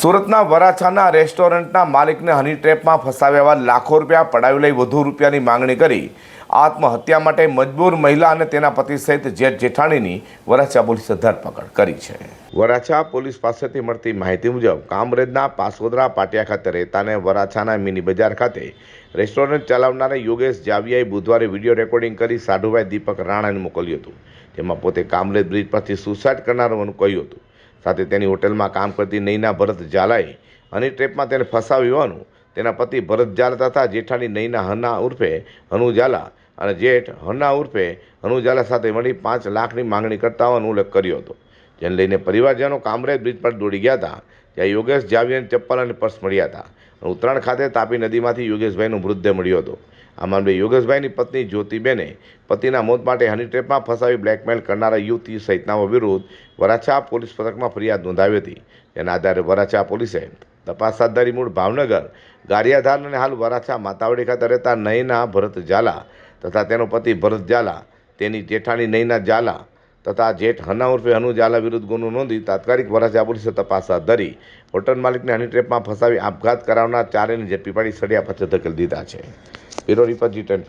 સુરતના વરાછાના રેસ્ટોરન્ટના માલિકને હની ટ્રેપમાં ફસાવ્યા લાખો રૂપિયા પડાવી લઈ વધુ રૂપિયાની માંગણી કરી. આત્મહત્યા માટે મજબૂર મહિલા અને તેના પતિ સહિત જેઠ જેઠાણીની વરાછા પોલીસે ધરપકડ કરી છે. વરાછા પોલીસ પાસેથી મળતી માહિતી મુજબ કામરેજના પાસોદરા પાટિયા ખાતે રહેતાને વરાછાના મિની બજાર ખાતે રેસ્ટોરન્ટ ચલાવનારા યોગેશ જાવિયાએ બુધવારે વીડિયો રેકોર્ડિંગ કરી સાઢુભાઈ દીપક રાણાને મોકલ્યું હતું. જેમાં પોતે કામરેજ બ્રિજ પરથી સુસાઇડ કરનારવાનું કહ્યું હતું. સાથે તેની હોટેલમાં કામ કરતી નૈના ભરત ઝાલાએ હની ટ્રેપમાં તેને ફસાવ્યું હોવાનું. તેના પતિ ભરત ઝાલા તથા જેઠાણી નૈના હના ઉર્ફે હનુ ઝાલા અને જેઠ હના ઉર્ફે હનુ ઝાલા સાથે મળી પાંચ લાખની માંગણી કરતા હોવાનો ઉલ્લેખ કર્યો હતો. જેને લઈને પરિવારજનો કામરેજ બ્રિજ પર દોડી ગયા હતા ત્યાં યોગેશ જાવિયાને ચપ્પલ અને પર્સ મળ્યા હતા ઉત્તરાયણ ખાતે તાપી નદીમાંથી યોગેશભાઈનો મૃતદેહ મળ્યો હતો. આ મામલે યોગેશભાઈની પત્ની જ્યોતિબેને પતિના મોત માટે હની ટ્રેપમાં ફસાવી બ્લેકમેલ કરનારા યુવતી સહિતનાઓ વિરુદ્ધ વરાછા પોલીસ પથકમાં ફરિયાદ નોંધાવી હતી. તેના આધારે વરાછા પોલીસે તપાસ હાથ ધરી મૂળ ભાવનગર, ગારિયાધાર અને હાલ વરાછા માતાવડી ખાતે રહેતા નયના ભરત ઝાલા તથા તેનો પતિ ભરત ઝાલા, તેની જેઠાણી નયના ઝાલા તથા જેઠ હના ઉર્ફે હનુ ઝાલા વિરુદ્ધ ગુનો નોંધી તાત્કાલિક વરાછા પોલીસે તપાસ હાથ ધરી. હોટલ માલિકને હની ટ્રેપમાં ફસાવી આપઘાત કરાવનાર ચારેને ઝડપી પાડી સળિયા પાછળ ધકેલી દીધા છે. બ્યુરો રિપોર્ટ જી ટેન